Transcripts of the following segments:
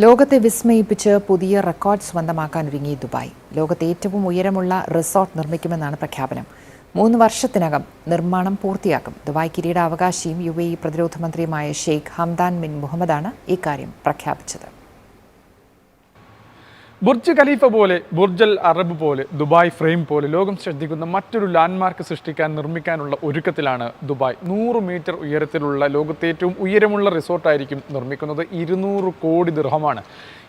ലോകത്തെ വിസ്മയിപ്പിച്ച് പുതിയ record സ്വന്തമാക്കാനൊരുങ്ങി Dubai. ലോകത്തെ ഏറ്റവും ഉയരമുള്ള റിസോർട്ട് നിർമ്മിക്കുമെന്നാണ് പ്രഖ്യാപനം. മൂന്ന് വർഷത്തിനകം നിർമ്മാണം പൂർത്തിയാക്കും. ദുബായ് കിരീടാവകാശിയും യു എ ഇ പ്രതിരോധ മന്ത്രിയുമായ ഷെയ്ഖ് ഹംദാൻ ബിൻ മുഹമ്മദാണ് ഇക്കാര്യം പ്രഖ്യാപിച്ചത്. ബുർജ് ഖലീഫ പോലെ ബുർജൽ അറബ് പോലെ ദുബായ് ഫ്രെയിം പോലെ ലോകം ശ്രദ്ധിക്കുന്ന മറ്റൊരു ലാൻഡ്മാർക്ക് സൃഷ്ടിക്കാൻ നിർമ്മിക്കാനുള്ള ഒരുക്കത്തിലാണ് ദുബായ്. നൂറ് മീറ്റർ ഉയരത്തിലുള്ള ലോകത്തെ ഏറ്റവും ഉയരമുള്ള റിസോർട്ടായിരിക്കും നിർമ്മിക്കുന്നത്. ഇരുന്നൂറ് കോടി ദൃഹമാണ്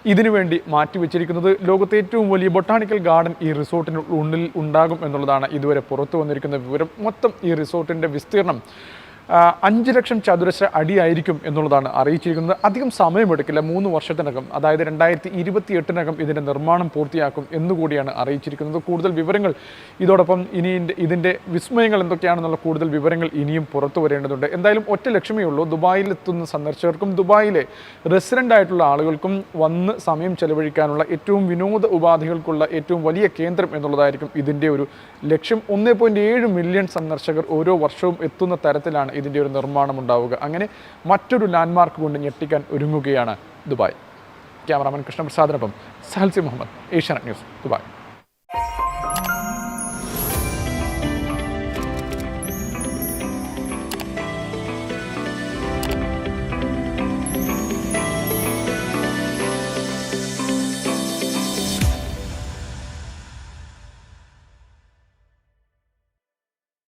ഇതിനുവേണ്ടി മാറ്റിവെച്ചിരിക്കുന്നത് ലോകത്തെ ഏറ്റവും വലിയ ബൊട്ടാണിക്കൽ ഗാർഡൻ ഈ റിസോർട്ടിന് ഉള്ളിൽ ഉണ്ടാകും എന്നുള്ളതാണ് ഇതുവരെ പുറത്തു വന്നിരിക്കുന്ന വിവരം. മൊത്തം ഈ റിസോർട്ടിന്റെ വിസ്തീർണം അഞ്ച് ലക്ഷം ചതുരശ്ര അടിയായിരിക്കും എന്നുള്ളതാണ് അറിയിച്ചിരിക്കുന്നത്. അധികം സമയമെടുക്കില്ല. മൂന്ന് വർഷത്തിനകം അതായത് രണ്ടായിരത്തി ഇരുപത്തി എട്ടിനകം ഇതിന്റെ നിർമ്മാണം പൂർത്തിയാക്കും എന്നുകൂടിയാണ് അറിയിച്ചിരിക്കുന്നത്. കൂടുതൽ വിവരങ്ങൾ ഇതോടൊപ്പം ഇനി ഇതിന്റെ- വിസ്മയങ്ങൾ എന്തൊക്കെയാണെന്നുള്ള കൂടുതൽ വിവരങ്ങൾ ഇനിയും പുറത്തു വരേണ്ടതുണ്ട്. എന്തായാലും ഒറ്റ ലക്ഷ്യമേ ഉള്ളൂ. ദുബായിൽ എത്തുന്ന സന്ദർശകർക്കും ദുബായിലെ റെസിഡന്റ് ആയിട്ടുള്ള ആളുകൾക്കും വന്ന് സമയം ചെലവഴിക്കാനുള്ള ഏറ്റവും വിനോദ ഉപാധികൾക്കുള്ള ഏറ്റവും വലിയ കേന്ദ്രം എന്നുള്ളതായിരിക്കും ഇതിന്റെ ഒരു ലക്ഷ്യം. ഒന്നേ മില്യൺ സന്ദർശകർ ഓരോ വർഷവും എത്തുന്ന തരത്തിലാണ് ഇതിന്റെ ഒരു നിർമ്മാണം ഉണ്ടാവുക. അങ്ങനെ മറ്റൊരു ലാൻഡ്മാർക്ക് കൊണ്ട് ഞെട്ടിക്കാൻ ഒരുങ്ങുകയാണ് ദുബായ്. ക്യാമറാമാൻ കൃഷ്ണപ്രസാദിനൊപ്പം സഹൽസി മുഹമ്മദ് ഏഷ്യാനെറ്റ് ന്യൂസ് ദുബായ്.